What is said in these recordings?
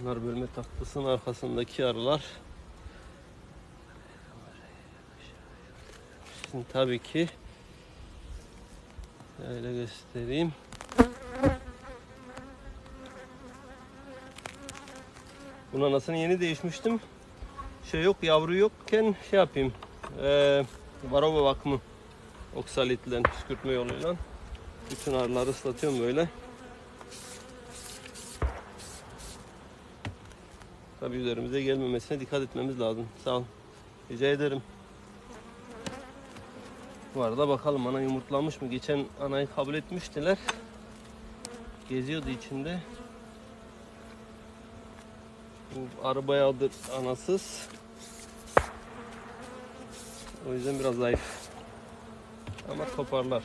Bunlar bölme tahtısının arkasındaki arılar. Şimdi tabii ki şöyle göstereyim. Bunun anasını yeni değişmiştim. Şey yok, yavru yokken şey yapayım. Ee, varova bakımı. Oksalitle, püskürtme yoluyla. Bütün arıları ıslatıyorum böyle. Tabii üzerimize gelmemesine dikkat etmemiz lazım. Sağ ol. Rica ederim. Bu arada bakalım ana yumurtlamış mı? Geçen anayı kabul etmiştiler. Geziyordu içinde. Bu arı bayağıdır anasız. O yüzden biraz zayıf. Ama toparlar.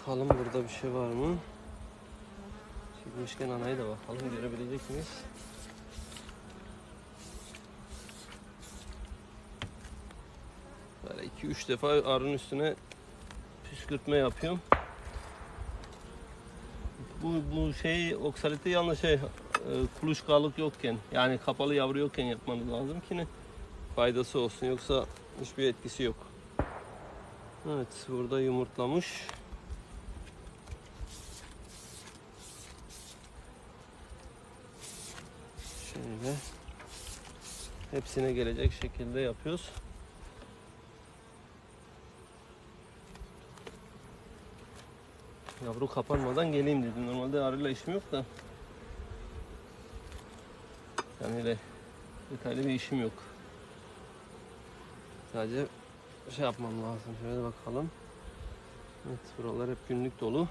Bakalım burada bir şey var mı? Çıkmışken anayı da bakalım görebilecek miyiz? Böyle 2-3 defa arının üstüne püskürtme yapıyorum. Bu, bu şey oksalite yalnız şey e, kuluçkalık yokken yani kapalı yavru yokken yapmanız lazım ki ne faydası olsun yoksa hiçbir etkisi yok. Evet burada yumurtlamış. Şöyle hepsine gelecek şekilde yapıyoruz. Yavru kapanmadan geleyim dedim. Normalde arıyla işim yok da. Yani öyle detaylı bir işim yok. Sadece şey yapmam lazım. Şöyle bakalım. Evet buralar hep günlük dolu.